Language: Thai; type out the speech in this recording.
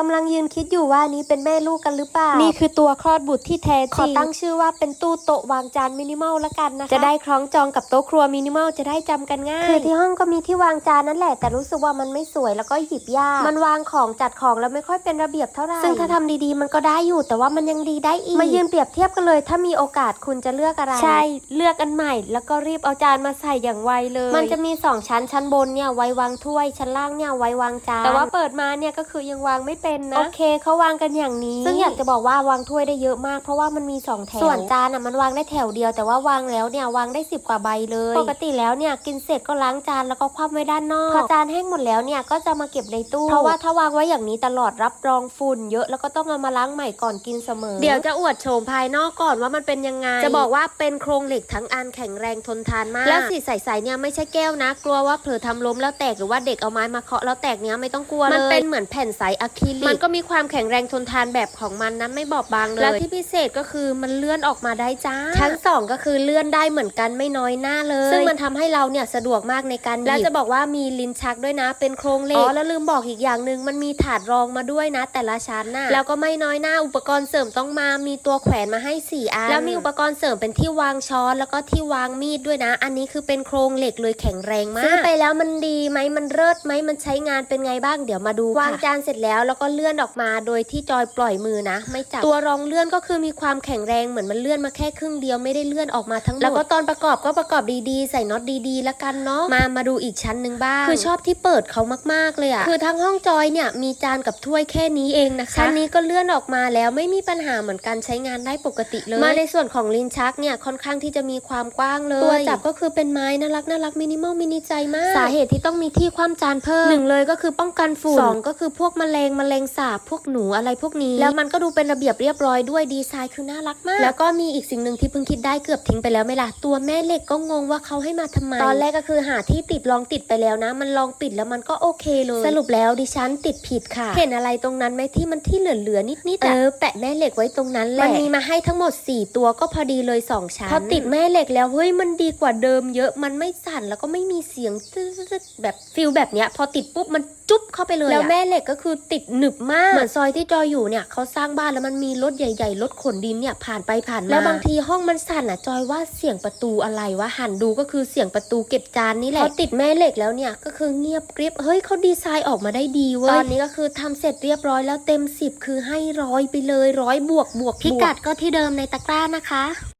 กำลังยืนคิดอยู่ว่านี้เป็นแม่ลูกกันหรือเปล่า นี่คือตัวคลอดบุตรที่แท้จขอริงตั้งชื่อว่าเป็นตู้โต๊ะวางจานมินิมอลละกันนะคะ จะได้คล้องจองกับโต๊ะครัวมินิมอลจะได้จำกันง่าย คือที่ห้องก็มีที่วางจานนั่นแหละ แต่รู้สึกว่ามันไม่สวยแล้วก็หยิบยาก มันวางของจัดของแล้วไม่ค่อยเป็นระเบียบเท่าไหร่ ซึ่งถ้าทำดีๆ มันก็ได้อยู่แต่ว่ามันยังดีได้อีก มายืนเปรียบเทียบกันเลย ถ้ามีโอกาสคุณจะเลือกอะไร ใช่ เลือกอันใหม่ แล้วก็รีบเอาจานมาใส่อย่างไวเลย มันจะมี 2 ชั้นชั้นบนเนี่ยไว้วางถ้วยชั้นล่างเนี่ยไว้วางจาน แต่ว่าเปิดมาเนี่ยก็คือยังวางไม่เป็นนะ โอเคเขาวางกันอย่างนี้ ซึ่งอยากจะบอกว่าวางถ้วยได้เยอะมาก เพราะว่ามันมี 2 แถว ส่วนจานอะมันวางได้แถวเดียวแต่ว่าวางแล้วเนี่ยวางได้ 10 กว่าใบเลย ปกติแล้วเนี่ยกินเสร็จก็ล้างจานแล้วก็คว่ำไว้ด้านนอก พอจานแห้งหมดแล้วเนี่ยก็จะมาเก็บในตู้ เพราะว่าถ้าวางไว้อย่างนี้ตลอดรับรองฝุ่นเยอะแล้วก็ต้องเอามาล้างใหม่ก่อนกินเสมอ เดี๋ยวจะอวดโฉมภายนอกก่อนว่ามันเป็นยังไง จะบอกว่าเป็นโครงเหล็กทั้งอันแข็งแรงทนทานมาก แล้วสีใสๆเนี่ยไม่ใช่แก้วนะ กลัวว่าเผลอทำล้มแล้วแตกหรือว่าเด็กเอาไม้มาเคาะแล้วแตกเนี้ยไม่ต้องกลัวเลย มันเป็นเหมือนแผ่นใสอะคริลิกมันก็มีความแข็งแรงทนทานแบบของมันนะไม่บอบบางเลยแล้วที่พิเศษก็คือมันเลื่อนออกมาได้จ้า ชั้ชั้นนสองก็คือเลื่อนได้เหมือนกันไม่น้อยหน้าเลย ซึ่งมันทำให้เราเนี่ยสะดวกมากในการหยิบแล้วจะบอกว่ามีลิ้นชักด้วยนะ เป็นโครงเหล็กอ๋อแล้วลืมบอกอีกอย่างหนึ่งมันมีถาดรองมาด้วยนะ แต่ละชั้นน่ะแล้วก็ไม่น้อยหน้าอุปกรณ์เสริมต้องมามีตัวแขวนมาให้สี่อันแล้วมีอุปกรณ์เสริมเป็นที่วางช้อนแล้วก็ที่วางมีดด้วยนะ อันนี้คือเป็นโครงเหล็กเลยแข็งแรงมากซื้อไปแล้วมันดีไหมมันเลิศไหมมันใช้งานเป็นไงบ้างเดี๋ยวมาดูวางจานเสร็จแล้วแล้วก็เลื่อนออกมาโดยที่จอยปล่อยมือนะ ไม่จับตัวรองเลื่อนก็คือมีความแข็งแรงเหมือนมันเลื่อนมาแค่ครึ่งเดียวไม่ได้เลื่อนออกมาทั้งหมดแล้วก็ตอนประกอบก็ประกอบดีๆ ใส่น็อตดีๆแล้วกันเนาะมามาดูอีกชั้นหนึ่งบ้างคือชอบที่เปิดเขามากๆเลยอะคือทั้งห้องจอยเนี่ยมีจานกับถ้วยแค่นี้เองนะคะชั้นนี้ก็เลื่อนออกมาแล้วไม่มีปัญหาเหมือนกันใช้งานได้ปกติเลยมาในส่วนของลิ้นชักเนี่ยค่อนข้างที่จะมีความกว้างเลย ตัวจับก็คือเป็นไม้น่ารักน่ารักมินิมอลมินิใจมาก สาเหตุที่ต้องมีที่คว่ำจานเพิ่มหนึ่งเลยก็คือป้องกันฝุ่นสองก็คือพวกแมลงแมลงสาบพวกหนูอะไรพวกนี้ แล้วมันก็ดูเป็นระเบียบเรียบร้อยด้วยดีไซน์คือน่ารักมาก แล้วก็มีอีกสิ่งหนึ่งที่เพิ่งคิดได้เกือบทิ้งไปแล้วไหม่ล่ะตัวแม่เหล็กก็งงว่าเขาให้มาทำไม ตอนแรกก็คือหาที่ติดลองติดไปแล้วนะ มันลองปิดแล้วมันก็โอเคเลยสรุปแล้วดิฉันติดผิดค่ะ เห็นอะไรตรงนั้นไหมที่มันที่เหลือๆนิดๆอะเออแปะแม่เหล็กไว้ตรงนั้นแหละมันมีมาให้ทั้งหมด 4 ตัวก็พอดีเลย2ชั้นพอติดแม่เหล็กแล้วเฮ้ยมันดีกว่าเดิมเยอะมันไม่สั่นแล้วก็ไม่มีเสียงตึ๊ดๆแบบฟิลแบบเนี้ยพอติดปุ๊บมันจุ๊บเข้าไปเลยอะแล้วแม่เหล็กก็คือติดหนึบมาก เหมือนซอยที่จอยอยู่เนี่ยเขาสร้างบ้านแล้วมันมีรถใหญ่ๆรถขนดินเนี่ยผ่านไปผ่านมาแล้วบางทีห้องมันสั่นอะจอยว่าเสียงประตูอะไรวะหันดูก็คือเสียงประตูเก็บจานนี่แหละพอติดแม่เหล็กแล้วเนี่ยก็คือเงียบกริบเฮ้ยเขาดีไซน์ออกมาได้ดีเว้ยตอนนี้ก็คือทำเสร็จเรียบร้อยแล้วเต็ม 10 คือให้ร้อยไปเลยร้อยบวกบวกพิกัดก็ที่เดิมในตะกร้านะคะ